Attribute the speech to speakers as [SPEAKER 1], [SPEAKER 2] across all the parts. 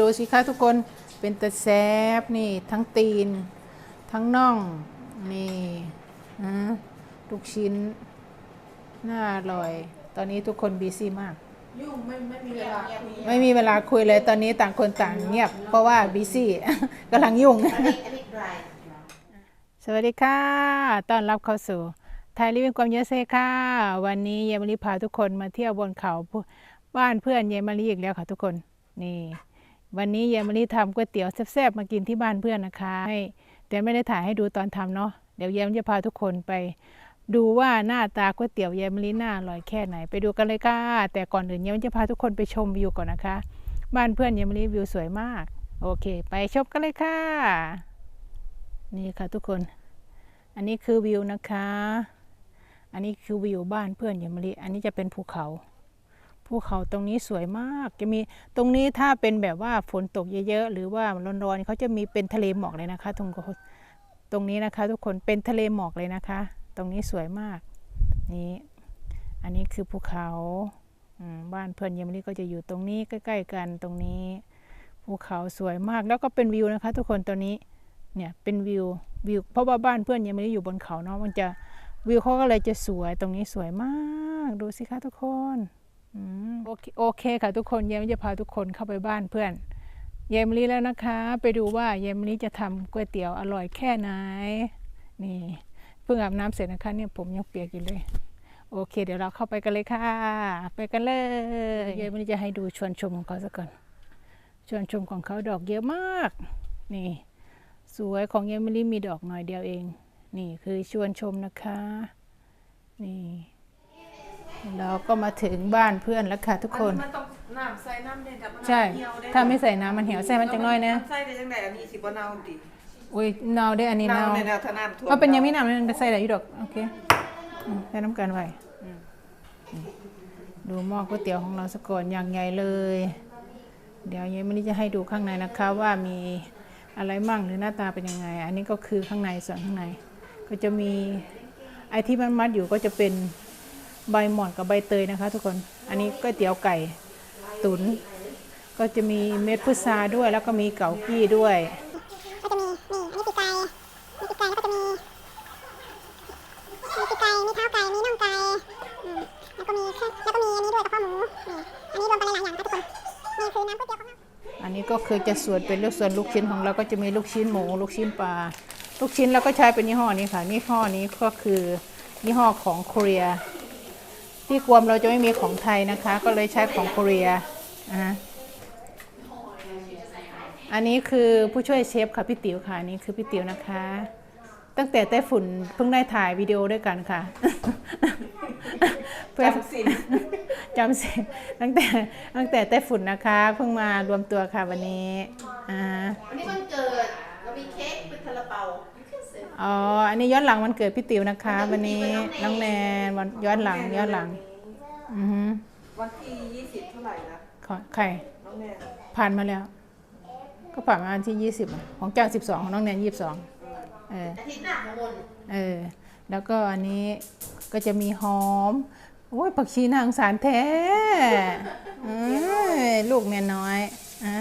[SPEAKER 1] ดูสิคะทุกคนเป็นตะแซบนี่ทั้งตีน ทั้งน่อง นี่นะลูกชิ้น น่าอร่อย ตอนนี้ทุกคนบีซี่มาก
[SPEAKER 2] ยุ่งไม่ไม่มีเวลาคุย
[SPEAKER 1] ไม่มีเวลาคุยเลยตอนนี้ต่างคนต่างเงียบ เพราะว่าบีซี่กำลังยุ่ง
[SPEAKER 2] อันนี้อันนี้ dry
[SPEAKER 1] สวัสดีค่ะ ต้อนรับเข้าสู่ไทยลิวิงความเยอะเซค่ะ วันนี้เยมารีพาทุกคนมาเที่ยวบนเขาผู้บ้านเพื่อนเยมารีอีกแล้วค่ะทุกคน นี่ วันนี้เยมารีทำก๋วยเตี๋ยวแซ่บๆมากินที่บ้านเพื่อนนะคะให้แต่ไม่ได้ถ่ายให้ดูตอนทำเนาะเดี๋ยวเยมจะพาทุกคนไป ดูว่าหน้าตาก๋วยเตี๋ยวเยมารีน่าอร่อยแค่ไหน ไปดูกันเลยค่ะแต่ก่อนอื่นเยมจะพาทุกคนไปชมวิวก่อนนะคะ บ้านเพื่อนเยมารีวิวสวยมาก โอเค ไปชมกันเลยค่ะ นี่ค่ะทุกคน อันนี้คือวิวนะคะ อันนี้คือวิวบ้านเพื่อนยมริอันนี้จะเป็นภูเขา ภูเขาตรงนี้สวยมาก จะมีตรงนี้ถ้าเป็นแบบว่าฝนตกเยอะๆ หรือว่าร้อนๆเขาจะมีเป็นทะเลหมอกเลยนะคะ ตรงตรงนี้นะคะ ทุกคนเป็นทะเลหมอกเลยนะคะ ตรงนี้สวยมากนี่อันนี้คือภูเขาบ้านเพื่อนยมริก็จะอยู่ตรงนี้ใกล้ ๆ กันตรงนี้ ภูเขาสวยมากแล้วก็เป็นวิวนะคะ ทุกคนตัวนี้เนี่ยเป็นวิววิวเพราะว่าบ้านเพื่อนยังไม่อยู่บนเขาเนาะมันจะวิวเขาก็เลยจะสวยตรงนี้สวยมาก ดูสิคะทุกคน โอเคค่ะทุกคนเยมจะพาทุกคนเข้าไปบ้านเพื่อน เยมลีแล้วนะคะ ไปดูว่าเยมลีจะทำก๋วยเตี๋ยวอร่อยแค่ไหน นี่เพิ่งอาบน้ำเสร็จนะคะเนี่ยผมยังเปียกอยู่เลยโอเค เดี๋ยวเราเข้าไปกันเลยค่ะ ไปกันเลยเยมลีจะให้ดูชวนชมของเขาสักก่อนชวนชมของเขาดอกเยอะมาก นี่ สวยของเยมลี่มีดอกหน่อยเดียวเอง นี่คือชวนชมนะคะ นี่ เราก็มาถึงบ้านเพื่อนแล้วค่ะทุกคน
[SPEAKER 2] มันต้องน้ำใส่น้ำเด่นกับมะนาว
[SPEAKER 1] ใช่
[SPEAKER 2] เหี่ยวเด้
[SPEAKER 1] ถ้าไม่ใส่น้ำมันเหี่ยวใส่มันจังน้อยนะ
[SPEAKER 2] ใส่ได้จังไดอันนี้สิบ่เน่าติ
[SPEAKER 1] อุ้ยเนาได้อันนี้
[SPEAKER 2] เน่า
[SPEAKER 1] เนา
[SPEAKER 2] ในแนวทางน้ำท่วม
[SPEAKER 1] ว่าเป็นยังไม่น้ำมันใส่ได้อยู่ดอกโอเคอืมใส่น้ำกันไว้อืมดูหม้อก๋วยเตี๋ยวของเราสกก่อนอย่างใหญ่เลย เดี๋ยวเยมิลี่จะให้ดูข้างในนะคะว่ามีอะไรมั่งหรือหน้าตาเป็นยังไง อันนี้ก็คือข้างในส่วนข้างใน ก็จะมีไอที่มันมัดอยู่ก็จะเป็น ใบหม่อนกับใบเตยนะคะ ทุกคน อันนี้ก๋วยเตี๋ยวไก่ตุน๋นก็จะมีเม็ดพุทราด้วย แล้วก็มีเกากี้ด้วย
[SPEAKER 3] ก็จะมีนี่นนี้ปีกไก่มีปีกไก่แล้วก็จะมีมีปีกไก่มีเท้าไก่มีน่องไก่แล้วก็มีแค่แล้วก็มีอันนี้ด้วยกระเพาะหมูอันนี้รวมกันหลายอย่างค่ะทุกคนนี่คือน้ำก๋วยเตี๋ยวของเรา
[SPEAKER 1] อันนี้ก็คือจะส่วนเป็นลูกส่วนลูกชิ้นของเราก็จะมีลูกชิ้นหมูลูกชิ้นปลาลูกชิ้นเราก็ใช้เป็นยี่ห้อนี้ค่ะยี่ห้อนี้ก็คือยี่ห้อของเกาหลี ที่กวมเราจะไม่มีของไทยนะคะ ก็เลยใช้ของเกาหลีอ่าฮะอันนี้คือผู้ช่วยเชฟค่ะพี่ติ๋วค่ะอันนี่คือพี่ติ๋วนะคะ ตั้งแต่ไต้ฝุ่นเพิ่งได้ถ่ายวิดีโอด้วยกันค่ะเพื่อ
[SPEAKER 2] จำสิน
[SPEAKER 1] จำสิตั้งแต่ตั้งแต่ไต้ฝุ่นนะคะ เพิ่งมารวมตัวค่ะวันนี้อ่า
[SPEAKER 2] วันนี้วันเกิดเรามีเค้กเป็นซาลาเปา
[SPEAKER 1] อ๋อ อันนี้ย้อนหลังวันเกิดพี่ติ๋วนะคะ วันนี้น้องแนนวันย้อนหลังย้อนหลัง อือฮึ
[SPEAKER 2] วันที่20เท่าไหร่นะ
[SPEAKER 1] ขอใคร
[SPEAKER 2] น้องแนน
[SPEAKER 1] ผ่านมาแล้ว ก็ผ่านมาวันที่ยี่สิบของเจ้าสิบสองของน้องแนนยี่สิบสองเออ
[SPEAKER 2] อาทิตย์หน้าของมน
[SPEAKER 1] เออ แล้วก็อันนี้ก็จะมีหอมโอ้ยผักชีนางสารแท้เอ้ยลูกเมียน้อยอะ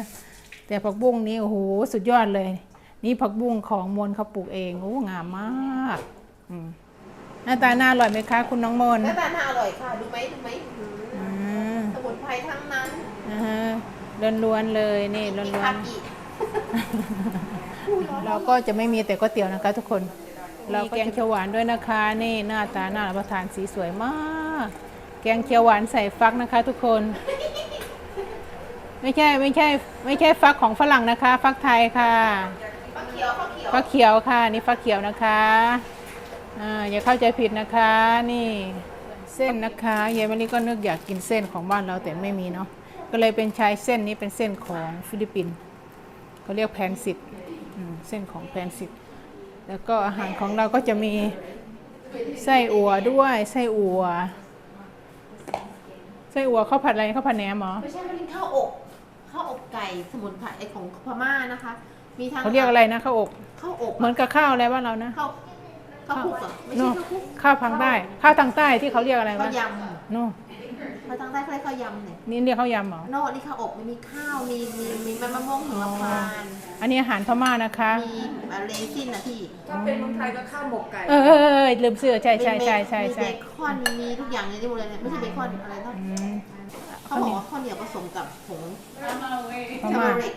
[SPEAKER 1] แต่ผักบุ้งนี้โอ้โหสุดยอดเลย นี่ผักบุ้งของมนเขาปลูกเองโอ้งามมากอืมหน้าตาน่าอร่อยไหมคะ คุณน้องมน
[SPEAKER 2] หน้าตาน่าอร่อยค่ะดูไหมดูไหมอืม
[SPEAKER 1] อืม
[SPEAKER 2] สมุนไพรทั้งนั้น
[SPEAKER 1] นะฮะล้วนๆเลยนี่ล้
[SPEAKER 2] มี
[SPEAKER 1] วน
[SPEAKER 2] คา
[SPEAKER 1] ๆ
[SPEAKER 2] กิ
[SPEAKER 1] เราก็จะไม่มีแต่ก๋วยเตี๋ยวนะคะ ทุกคน เราแกงเขียวหวานด้วยนะคะ นี่หน้าตาน่ารับประทานสีสวยมาก แกงเขียวหวานใส่ฟักนะคะ ทุกคน ไม่ใช่ไม่ใช่ ไม่ใช่ฟักของฝรั่งนะคะ ฟักไทยค่ะ
[SPEAKER 2] ฟักเขียวฟักเขียว
[SPEAKER 1] ฟักเขียวค่ะนี่ฟักเขียวนะคะอ่าอย่าเข้าใจผิดนะคะนี่เส้นนะคะเยายมารีก็นึกอยากกินเส้นของบ้านเราแต่ไม่มีเนาะก็เลยเป็นใช้เส้นนี้เป็นเส้นของฟิลิปปินส์เขาเรียกแพนซิตอืมเส้นของแพนซิตแล้วก็อาหารของเราก็จะมีไส้อั่วด้วยไส้อั่วไส้อั่วข้าวผัดอะไรข้าวผัดแหนมเหรอ
[SPEAKER 2] ไม่ใช่มันเป็นข้าวอบข้าวอบไก่สมุนไพรไอของพม่านะคะ มีทั้ง
[SPEAKER 1] เขาเรียกอะไรนะข้าวอบ
[SPEAKER 2] ข้าวอบ
[SPEAKER 1] เหมือนกับข้าวอะไรบ้านเรานะ
[SPEAKER 2] ข้าวข้าวคลุกเหรอะไม่ใช่
[SPEAKER 1] โน่
[SPEAKER 2] ข้าวคลุก
[SPEAKER 1] ข้าวทางใต้ข้าวทางใต้ที่เขาเรียกอะไร
[SPEAKER 2] ข้าว
[SPEAKER 1] วะ
[SPEAKER 2] ย
[SPEAKER 1] โน่
[SPEAKER 2] เขาทางใต้เขาเรียกข้าวยำเนี่ย
[SPEAKER 1] นี่เรียกข้าวยำเหรอ
[SPEAKER 2] โน่นี่ข้าวอบมันมีข้าวมีมีมีมะม่วงหิมพานต์
[SPEAKER 1] อันนี้อาหารพม่านะคะ
[SPEAKER 2] มีเรซินนะพี่
[SPEAKER 4] ถ้าเป็นเมืองไทยก็ข้าวหมกไก่
[SPEAKER 1] เออเออเออลืมเสื้อใช่ใช่ใช่ใช่
[SPEAKER 2] มี
[SPEAKER 1] ใช่
[SPEAKER 2] เบคอนมีทุกอย่างในนี้หมดเลยเนี่ยไม่ใช่เบคอนอะไรนะ
[SPEAKER 1] อืม
[SPEAKER 2] เขาบอกว่าข้าวเหนียวผสมกับผง
[SPEAKER 1] พ
[SPEAKER 2] เทอ
[SPEAKER 1] ม่า
[SPEAKER 2] ร์ริก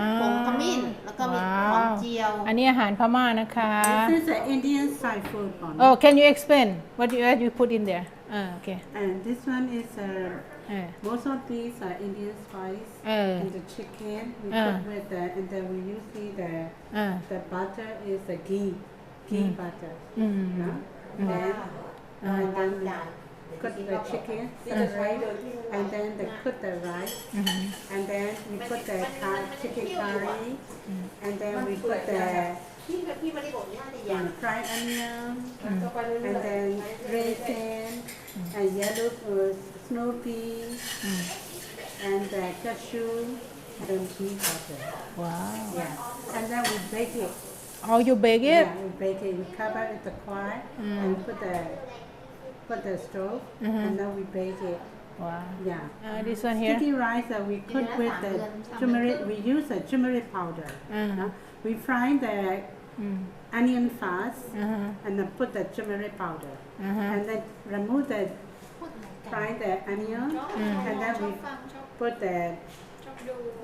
[SPEAKER 1] อ่า
[SPEAKER 2] ผงขมิ้น แล้วก็มีหอมเจียว
[SPEAKER 1] อันนี้อาหารพม่านะคะ
[SPEAKER 5] This is an Indian Thai food one.
[SPEAKER 1] Oh can you explain what you what you put in there อ่าโอเค
[SPEAKER 5] And this one is uh,
[SPEAKER 1] เออ
[SPEAKER 5] most of these are Indian spice.
[SPEAKER 1] เออ
[SPEAKER 5] And the chicken we
[SPEAKER 1] Uh.
[SPEAKER 5] put with the and then we usually the
[SPEAKER 1] อ่า
[SPEAKER 5] the butter is the ghee ghee
[SPEAKER 1] Mm.
[SPEAKER 5] butter.
[SPEAKER 1] อืม
[SPEAKER 5] No?
[SPEAKER 1] Mm.
[SPEAKER 5] And,
[SPEAKER 1] Uh.
[SPEAKER 5] and then we cook the chicken separate and then they cook the rice
[SPEAKER 1] อืม
[SPEAKER 5] and then we put the ca- chicken curry and then we put the
[SPEAKER 2] พี่พี่ไม่ได้บอกนี่น่าจะย
[SPEAKER 5] um, fried onion and then raisin and yellow uh, snow pea
[SPEAKER 1] อืม
[SPEAKER 5] and the cashew then ghee butter.
[SPEAKER 1] ว้าว
[SPEAKER 5] Yeah. And then we bake it.
[SPEAKER 1] How you bake it
[SPEAKER 5] Yeah, we bake it. We cover it with the coil
[SPEAKER 1] Mm.
[SPEAKER 5] and put the Put the stove,
[SPEAKER 1] mm -hmm.
[SPEAKER 5] and then we bake it.
[SPEAKER 1] Wow.
[SPEAKER 5] Yeah.
[SPEAKER 1] Uh, this one here.
[SPEAKER 5] Sticky rice that we cook with the turmeric. We use the turmeric powder.
[SPEAKER 1] Mm
[SPEAKER 5] -hmm. We fry the
[SPEAKER 1] mm.
[SPEAKER 5] onion first,
[SPEAKER 1] -hmm.
[SPEAKER 5] and then put the turmeric powder,
[SPEAKER 1] mm-hmm.
[SPEAKER 5] and then remove the fry the onion,
[SPEAKER 1] mm-hmm.
[SPEAKER 5] and then we put the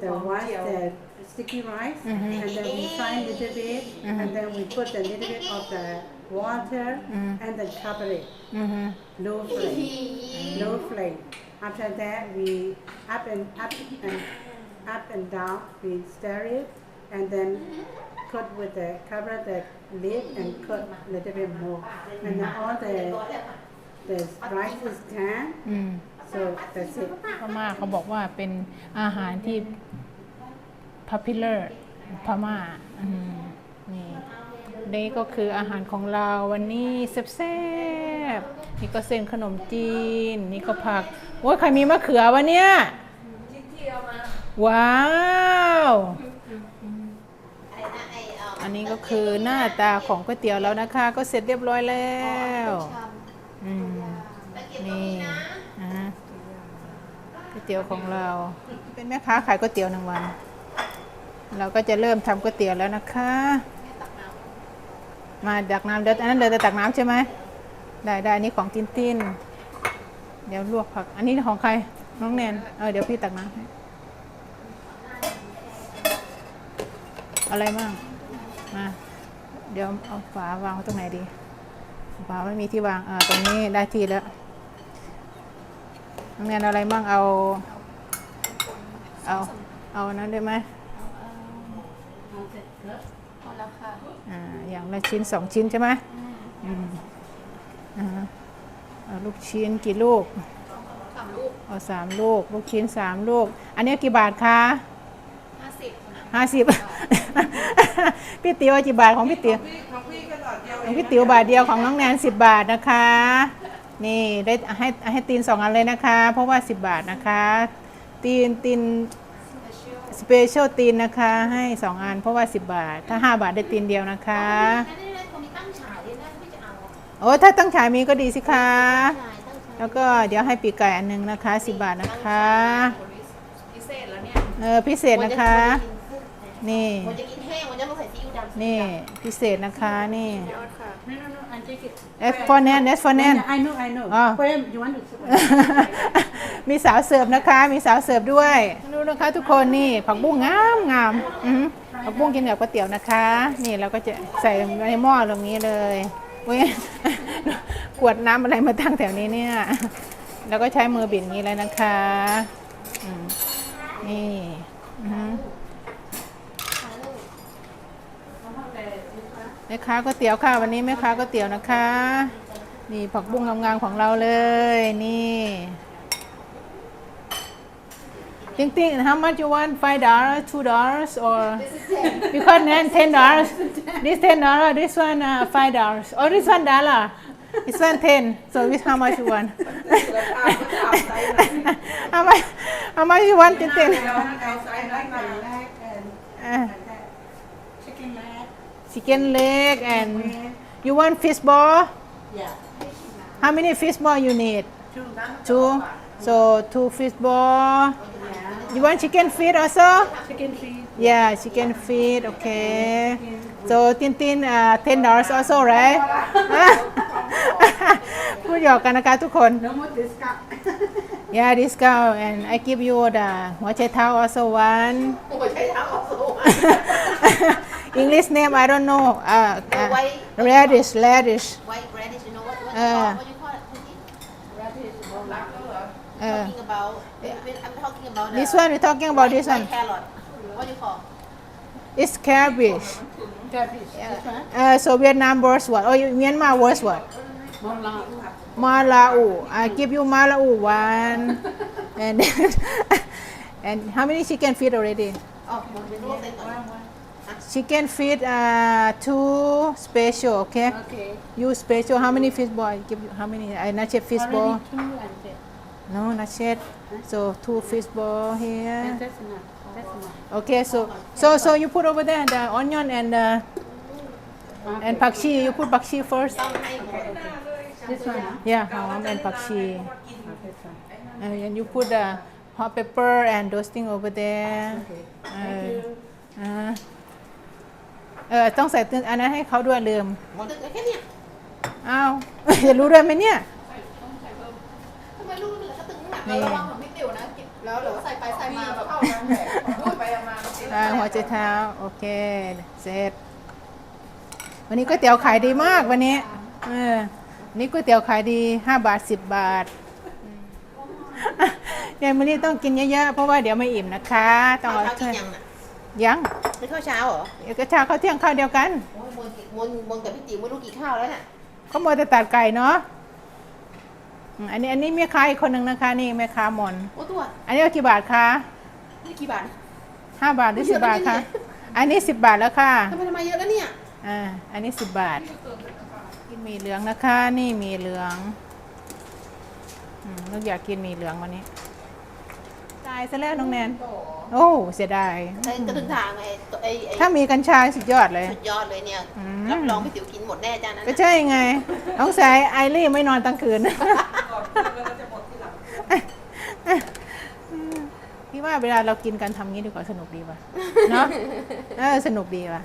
[SPEAKER 5] the white the sticky rice, and then we fry a little bit, and then we put a little bit of the water
[SPEAKER 1] Mhm.
[SPEAKER 5] and then cover it
[SPEAKER 1] อือฮึ
[SPEAKER 5] low flame low flame after that we up and up and up and down we stir it and then cook with the cover the lid and cook a little bit more and then all the the rice is done
[SPEAKER 1] อืม
[SPEAKER 5] so that's it
[SPEAKER 1] พม่าเขาบอกว่าเป็นอาหารที่ popular พม่าอืมนี่ นี่ก็คืออาหารของเราวันนี้แซ่บๆนี่ก็เส้นขนมจีน นี่ก็ผักโอ้ยใครมีมะเขือวะเนี่ย
[SPEAKER 4] ที่เอามา
[SPEAKER 1] ว้าว
[SPEAKER 2] อัน
[SPEAKER 1] นี้ก็คือหน้าตาของก๋วยเตี๋ยวแล้วนะคะ ก็เสร็จเรียบร้อยแล้วนี่อ่าก๋วยเตี๋ยวของเรา เป็นแม่ค้าขายก๋วยเตี๋ยวหนึ่งวัน เราก็จะเริ่มทำก๋วยเตี๋ยวแล้วนะคะ มาดักน้ำเดี๋ยวอันนั้นเดี๋ยวจะตักน้ำใช่ไหมได้ได้อันนี้ของตินตินเดี๋ยวลวกผัก อันนี้ของใครน้องแนนเออเดี๋ยวพี่ตักน้ำให้อะไรบ้างมาเดี๋ยวเอาฝาวางไว้ตรงไหนดีฝาไม่มีที่วางอ่าตรงนี้ได้ที่แล้วน้องแนนอะไรบ้างเอา เอาเอานนั้นได้ไหม
[SPEAKER 2] พอแล้วค่ะ
[SPEAKER 1] อ่า อย่าง ละชิ้นสองชิ้นใช่ไหมอืมอ่าฮะเอาลูกชิ้นกี่ลูก
[SPEAKER 2] สามลูก
[SPEAKER 1] เอาสามลูก ลูกชิ้นสามลูก อันนี้กี่บาทคะ
[SPEAKER 2] ห้าสิบ
[SPEAKER 1] ห้าสิบพี่ติ๋วเอากี่บาทของพี่ติ๋ว
[SPEAKER 4] ของพี่ก็หลอดเดียว
[SPEAKER 1] ของพี่ติ๋วบาทเดียวของน้องแนนสิบบาทนะคะ นี่ได้ให้ให้ตีนสองอันเลยนะคะ เพราะว่าสิบบาทนะคะ ตีนตีน สเปเชียลตีนนะคะ ให้สองอันเพราะว่าสิบบาท ถ้าห้าบาทได้ตีนเดียวนะคะ
[SPEAKER 2] นั่นนั่นคนมีตั้งฉายด้วยนะไม่จะเอา
[SPEAKER 1] โอ้ถ้าตั้งฉายมีก็ดีสิคะ
[SPEAKER 2] ฉายตั้งฉาย
[SPEAKER 1] แล้วก็เดี๋ยวให้ปีกไก่อันหนึงนะคะสิบบาทนะคะ
[SPEAKER 4] พิเศษแล้วเนี่ย
[SPEAKER 1] เออพิเศษนะคะ นี่
[SPEAKER 2] วันจะกินแห้งวันจะมาใส่ซีอิ๊วดำ
[SPEAKER 1] นี่พิเศษนะคะนี่
[SPEAKER 4] ยอดค่ะ
[SPEAKER 5] no no no I take it
[SPEAKER 1] เอฟฟอร์แนนเอฟฟอร์แนน
[SPEAKER 5] Yeah, I know I know
[SPEAKER 1] Ah.
[SPEAKER 5] Where you want to
[SPEAKER 1] มีสาวเสิร์ฟนะคะ มีสาวเสิร์ฟด้วยดูนะคะทุกคนนี่ผักบุ้งงามงามอือหือผักบุ้งกินกับก๋วยเตี๋ยวนะคะ นี่เราก็จะใส่ในหม้อตรงนี้เลยเว้ยกวดน้ำอะไรมาตั้งแถวนี้เนี่ย แล้วก็ใช้มือบิดอย่างนี้เลยนะคะอืมนี่อือหือ ม่ค้าก๋วยเตี๋ยวค่ะ วันนี้แม่ค้าก๋วยเตี๋ยวนะคะ นี่ผักบุ้งงามๆของเราเลย นี่ Think think how much you want five dollars two dollars or because then ten dollars this ten dollar this one uh, five dollars oh this one dollar this one ten so this how much you want how much how much you want think think
[SPEAKER 5] I like chicken leg
[SPEAKER 1] and you want fish ball
[SPEAKER 5] yeah
[SPEAKER 1] how many fish ball you need
[SPEAKER 5] two
[SPEAKER 1] two so two fish ball you want chicken feet also
[SPEAKER 5] Chicken feet.
[SPEAKER 1] yeah chicken feet okay so tin tin uh, ten dollars also right พูดหยอกกันนะคะทุกคน
[SPEAKER 5] No more discount.
[SPEAKER 1] yeah discount and I give you the หัวไชเท้า also one
[SPEAKER 2] โอ้ยใช้เท้าออกสู้
[SPEAKER 1] English name, I don't know. Uh, uh,
[SPEAKER 2] white,
[SPEAKER 1] radish, radish.
[SPEAKER 2] White radish, you know what? What,
[SPEAKER 1] uh,
[SPEAKER 2] what you call it?
[SPEAKER 4] Radish, black color.
[SPEAKER 1] Uh,
[SPEAKER 2] talking about, I'm talking about. Uh,
[SPEAKER 1] this one, we're talking about
[SPEAKER 2] white, this
[SPEAKER 1] one.
[SPEAKER 2] Carrot. What do you call?
[SPEAKER 1] It's cabbage.
[SPEAKER 5] Cabbage. Yeah.
[SPEAKER 1] Uh, so Vietnam words what? Oh, Myanmar words what?
[SPEAKER 5] Malau.
[SPEAKER 1] Malau. I give you malau one. and and how many chicken feed already?
[SPEAKER 2] Oh, one, one.
[SPEAKER 1] Chicken feet, uh, two special, okay?
[SPEAKER 5] Okay.
[SPEAKER 1] You special, how many fish ball? Give you, how many? I not yet fish ball.
[SPEAKER 5] Two and.
[SPEAKER 1] No, not yet. So two fish ball here.
[SPEAKER 5] That's enough. That's enough.
[SPEAKER 1] Okay, so so so you put over there the uh, onion and uh, and pakshi. You put pakshi first.
[SPEAKER 5] This one. Huh?
[SPEAKER 1] Yeah, hawam and
[SPEAKER 5] pakshi.
[SPEAKER 1] And, and you put the uh, hot pepper and those things over there.
[SPEAKER 5] Okay.
[SPEAKER 1] Uh,
[SPEAKER 5] Thank you.
[SPEAKER 1] Uh, uh เออต้องใส่ตึงอันนั้นให้เขาด้วยลืม
[SPEAKER 2] หมดแค่เนี้ย
[SPEAKER 1] อ้าว จะรู้ด้วยไหมเนี่ย
[SPEAKER 2] ทำไมลูกเหลือก็ตึงหนัก
[SPEAKER 1] นี่
[SPEAKER 2] ระวังของพี่ติ๋วนะแล้วเดี๋ยวใส่ไปใส่มาแบบ
[SPEAKER 4] เข้ามาแหละพูดไปเอามาจริง
[SPEAKER 1] อ่าหัวใจเท้าโอเคเสร็จ วันนี้ก๋วยเตี๋ยวขายดีมากวันนี้เออวันนี้ก๋วยเตี๋ยวขายดี5บาท10บาทอืมยายมะลิต้องกินเยอะๆเพราะว่าเดี๋ยวไม่อิ่มนะคะ ต้อง
[SPEAKER 2] ข้าว
[SPEAKER 1] เอา
[SPEAKER 2] เช้ากิ
[SPEAKER 1] ช่
[SPEAKER 2] น
[SPEAKER 1] ว ย
[SPEAKER 2] ยังน่ะ
[SPEAKER 1] ยัง
[SPEAKER 2] ไม่ข้าวเช้าเหรอ
[SPEAKER 1] เดี๋ยวก็เช้าข้าวเที่ยงข้าวเดียวกัน
[SPEAKER 2] โอ้ยมนมนมนกับพี่ติ๋วไม่รู้กี่ข้าวแล้วน่ะ
[SPEAKER 1] เขาโมวแต่ตัดไก่เนาะอืมอันนี้อันนี้แม่ค้าอีกคนหนึ่งนะคะ นี่แม่ค้ามน
[SPEAKER 2] โอ้ตัว
[SPEAKER 1] อันนี้เอากี่บาทคะ
[SPEAKER 2] นี่กี่บาท
[SPEAKER 1] ห้าบาทหรือ
[SPEAKER 2] เย
[SPEAKER 1] สิ
[SPEAKER 2] อะ
[SPEAKER 1] บบาท
[SPEAKER 2] นะ
[SPEAKER 1] คะ
[SPEAKER 2] เนี่ย
[SPEAKER 1] อันนี้สิบบาทแล้วค่ะ
[SPEAKER 2] ทำไมทำไมเยอะแล้วเนี่ย
[SPEAKER 1] อ่า อันนี้สิบบาทกินหมี่เหลืองนะคะ นี่หมี่เหลืองอืมนึกอยากกินหมี่เหลืองวันนี้ตายซะแล้วน้องแนน โอ้เสียดาย
[SPEAKER 2] ไอ้กระถึงทางไอ้ตัวไอ้ไอ้
[SPEAKER 1] ถ้ามีกัญชาสุดยอดเลย
[SPEAKER 2] สุดยอดเลยเนี่ย
[SPEAKER 1] อืม
[SPEAKER 2] รับรองพี่ติ๋วกินหมดแน่จ้านั้น
[SPEAKER 1] ก็
[SPEAKER 2] น่ะ
[SPEAKER 1] ใช่ไงน้องสายไอรี่ไม่นอนตั้งคืน
[SPEAKER 4] ก่อนแล้วก็จะหมดที่หลัง
[SPEAKER 1] พี่ว่าเวลาเรากินกันทำงี้ดีกว่าสนุกดีป่ะ เนาะเออสนุกดีป่ะ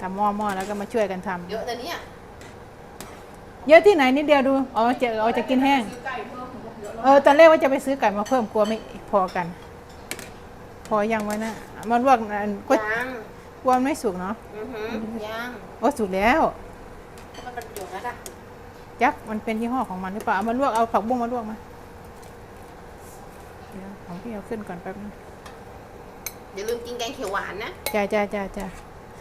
[SPEAKER 1] ทำหม้อหม้อแล้วก็มาช่วยกันทำ
[SPEAKER 2] เยอะเลยเนี่ย
[SPEAKER 1] เยอะที่ไหนนิดเดียวดูอ๋อจะเอาจะกินแห้ง
[SPEAKER 4] ซื้อไก่เพิ่มผมบอก เยอะแล้ว
[SPEAKER 1] เออตอนแรกว่าจะไปซื้อไก่มาเพิ่มกลัวไม่พอกัน พอยังไว้นะมันลวกอันก็
[SPEAKER 2] ยัง
[SPEAKER 1] กลัวมันไม่สุกเนาะ
[SPEAKER 2] อือหือยัง
[SPEAKER 1] โอ้สุกแล้ว
[SPEAKER 2] ทำไมมันอยู่งั้นอะ
[SPEAKER 1] จักมันเป็นยี่ห้อของมันหรือเปล่าเอามาลวกเอาผักบุ้งมาลวกมาเดี๋ยวของพี่เอาขึ้นก่อนแป๊บนึง
[SPEAKER 2] อย่าลืมกินแกงเขียวหวานนะ
[SPEAKER 1] จ้าจ้าจ้าจ้า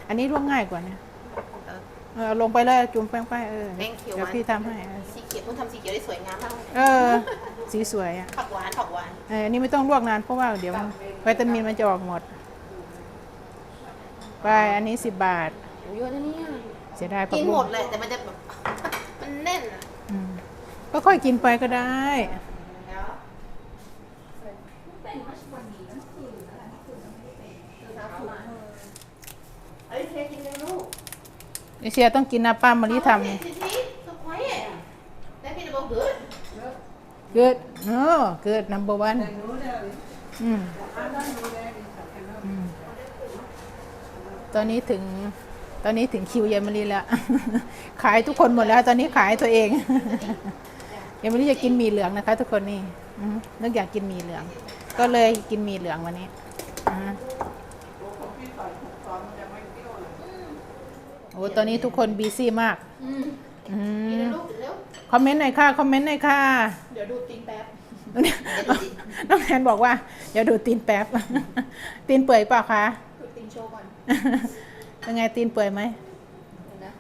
[SPEAKER 1] อันนี้ลวกง่ายกว่าเนี่ย
[SPEAKER 2] เออ
[SPEAKER 1] เออเอาลงไปเลยจุ่มแป้งไปเออ
[SPEAKER 2] แป้งเขียวห
[SPEAKER 1] เดี๋ยว
[SPEAKER 2] วาน
[SPEAKER 1] พี่ทำให้เออ
[SPEAKER 2] สีเขียวคุณทำสีเขียวได้สวยงามมาก
[SPEAKER 1] เออ สีสวยอะ
[SPEAKER 2] ผักหวานผักหวาน
[SPEAKER 1] เอออันนี้ไม่ต้องลวกนานเพราะว่าเดี๋ยวมันวิตามินมันจะออกหมด ไปอันนี้สิบบาท
[SPEAKER 2] เยอะนะเนี่ย
[SPEAKER 1] เสียดายผัก
[SPEAKER 2] กิน
[SPEAKER 1] บุ้
[SPEAKER 2] หม
[SPEAKER 1] ง
[SPEAKER 2] ดเลยแต่มันจะแบบ มันแน่นอะ
[SPEAKER 1] อืมก็ค่อยกินไปก็ได้
[SPEAKER 2] แล้วเอ้ยเทกินเลยลูก
[SPEAKER 1] เอเชียต้องกินนะป้ามะลิทำ
[SPEAKER 2] เนี่ยสิสิสควายอะแล้วพี่จะบอกเกิด
[SPEAKER 1] เกิดเออเกิด number one อืมอืมตอนนี้ถึง ตอนนี้ถึงคิวยายมะลิแล้ว ขายทุกคนหมดแล้ว ตอนนี้ขายตัวเอง ยายมะลิจะกินหมี่เหลืองนะคะ ทุกคนนี่อืมนึกอยากกินหมี่เหลือง ก็เลยกินหมี่เหลืองวันนี้อ่า อ้ตอนนี้ทุกคนบีซี่มาก
[SPEAKER 2] อืม
[SPEAKER 1] อื
[SPEAKER 2] กิน
[SPEAKER 1] ม
[SPEAKER 2] เลยลูกเร็ว
[SPEAKER 1] คอมเมนต์หน่อยค่ะ คอมเมนต์หน่อยค่ะ
[SPEAKER 2] เดี๋ยวดูตีนแป๊บ
[SPEAKER 1] น้องแอนบอกว่า เดี๋ยวดูตีนแป๊บ ตีนเปื่อยเปล่าคะ
[SPEAKER 2] ดูตีนโชว์ก่อน
[SPEAKER 1] เป็นไงตีนเปื่อยไหม
[SPEAKER 2] เดี๋ยวนะ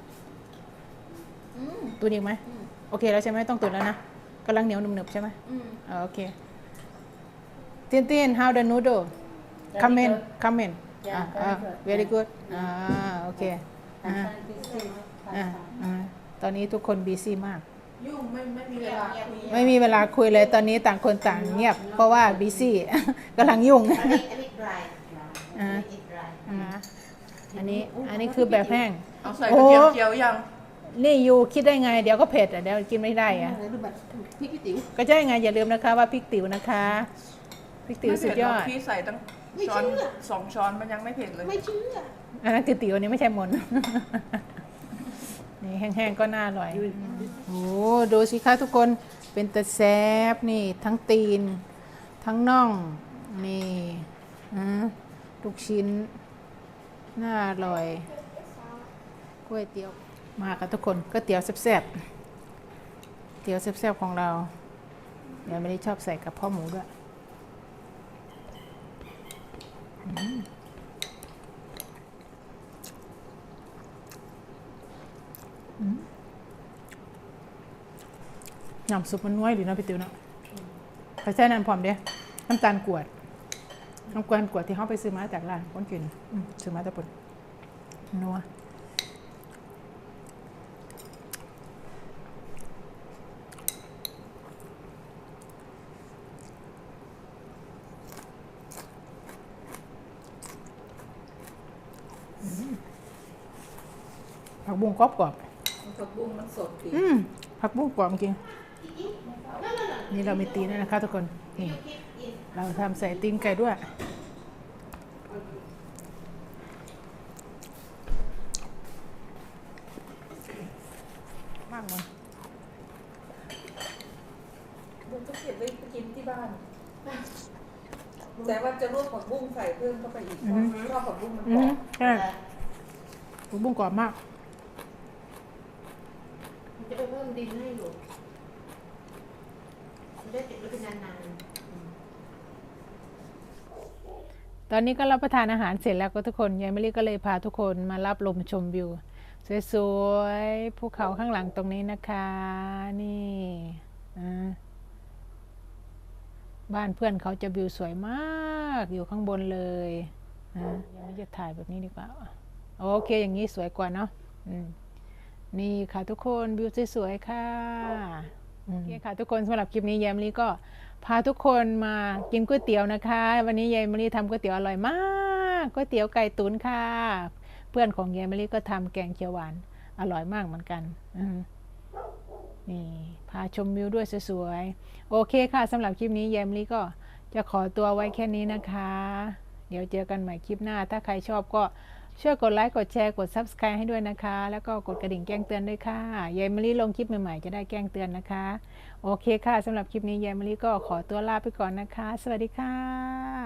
[SPEAKER 2] อืม
[SPEAKER 1] ตูนอีกไหม
[SPEAKER 2] อืม
[SPEAKER 1] โอเคแล้วใช่ไหมต้องตูนแล้วนะกำลังเหนียวหนึบๆใช่ไหม
[SPEAKER 2] อืม
[SPEAKER 1] อ่าโอเคตีนตีน how the noodle comment comment
[SPEAKER 5] Yeah,
[SPEAKER 1] อ่า
[SPEAKER 5] very
[SPEAKER 1] อ่า
[SPEAKER 5] good.
[SPEAKER 1] very good อ่าโอเค อ่า
[SPEAKER 5] And this is
[SPEAKER 1] อ่า
[SPEAKER 5] pasta.
[SPEAKER 1] อ่าตอนนี้ทุกคนบีซี่มาก
[SPEAKER 4] ยุ่งไม่ไม่มีเวลาคุย
[SPEAKER 1] ไม่มีเวลาคุยเลยตอนนี้ต่างคนต่างเงียบ เพราะว่าบีซี่กำลังยุ่ง
[SPEAKER 2] อันนี้อันนี้ dry
[SPEAKER 1] อ่า
[SPEAKER 2] อันนี้ dry
[SPEAKER 1] อ่าอันนี้อันนี้คือแบบแห้ง
[SPEAKER 4] เอาใส่กระเทียมเจียวยัง
[SPEAKER 1] โนี่ยูคิดได้ไง เดี๋ยวก็เผ็ดอะเดี๋ยวกินไม่ได้อะ
[SPEAKER 2] ดูแบบพริกพี่ติ๋ว
[SPEAKER 1] ก็จะยังไงอย่าลืมนะคะว่าพริกติ๋วนะคะพริกติ๋วสุดยอด
[SPEAKER 4] พี่ใส่ตั้ง
[SPEAKER 2] ไม่
[SPEAKER 4] ช้อน
[SPEAKER 2] เชื่อ
[SPEAKER 4] สองช้อนมันยังไม่เผ็ดเลย
[SPEAKER 2] ไม่เชื่อ
[SPEAKER 1] อันนั้นคือติ๋วอันนี้ไม่ใช่มน นี่แห้งๆก็น่าอร่อยโอ้ดูสิคะทุกคนเป็นตะแซบนี่ ทั้งตีน ทั้งน่อง นี่อ่าลูกชิ้น น่าอร่อยก๋วยเตี๋ยว มาค่ะทุกคนก๋วยเตี๋ยวแซ่บๆเตี๋ยวแซ่บๆของเราเดี๋ยวไม่ได้ชอบใส่กับพ่อหมูด้วย น้ำซุปมันน้อยดีเนาะพี่ติวเนาะเขาใช้น้ำพร้อมเด้น้ำตาลกรวด น้ำตาลกรวดที่เขาไปซื้อมาจากร้านคนกินอืมซื้อมาแต่ปุ่นนัว ผักบุ้งกรอบกรอบ
[SPEAKER 4] ผักบุ้งมันสดดี
[SPEAKER 1] ๆอืมผักบุ้งกรอบจริงนี่เรามีตีนด้วยนะคะทุกคนนี่เราทำใส่ตีนไก่ด้วยมากเลย
[SPEAKER 4] บุ้งก็เก็บไว้กินที่บ้าน แต่ว่าจะลวกผักบุ้งใส่เพิ่มเข้าไปอีกเพราะชอบผักบุ้งมัน
[SPEAKER 1] อื
[SPEAKER 4] กร
[SPEAKER 1] อ
[SPEAKER 4] อ
[SPEAKER 1] ฮึ
[SPEAKER 4] บ
[SPEAKER 1] ใช่ผักบุ้งกรอบมาก
[SPEAKER 2] ดินให้อยู่มันได้เก็บไว้เป็นนาน
[SPEAKER 1] ตอนนี้ก็รับประทานอาหารเสร็จแล้วก็ทุกคนยายมะลิก็เลยพาทุกคนมารับลมชมวิว สวยๆภูเขาข้างหลังตรงนี้นะคะ นี่บ้านเพื่อนเขาจะวิวสวยมากอยู่ข้างบนเลยยังไม่จะถ่ายแบบนี้ดีกว่า โอเคอย่างนี้สวยกว่าเนาะอืม นี่ค่ะทุกคนวิวสวยๆค่ะอืมโอเคค่ะทุกคนสำหรับคลิปนี้ยายมะลิก็พาทุกคนมากินก๋วยเตี๋ยวนะคะ วันนี้ยายมะลิทำก๋วยเตี๋ยวอร่อยมากก๋วยเตี๋ยวไก่ตุ๋นค่ะ เพื่อนของยายมะลิก็ทำแกงเขียวหวานอร่อยมากเหมือนกันอือฮึนี่พาชมวิวด้วยสวยๆโอเคค่ะสำหรับคลิปนี้ยายมะลิก็จะขอตัวไว้แค่นี้นะคะ เดี๋ยวเจอกันใหม่คลิปหน้า ถ้าใครชอบก็ ช่วยกดไลค์ กดแชร์ กด Subscribe ให้ด้วยนะคะ แล้วก็กดกระดิ่งแจ้งเตือนด้วยค่ะ ยายมะลิลงคลิปใหม่ๆ จะได้แจ้งเตือนนะคะ โอเคค่ะสำหรับคลิปนี้ยายมะลิก็ขอตัวลาไปก่อนนะคะ สวัสดีค่ะ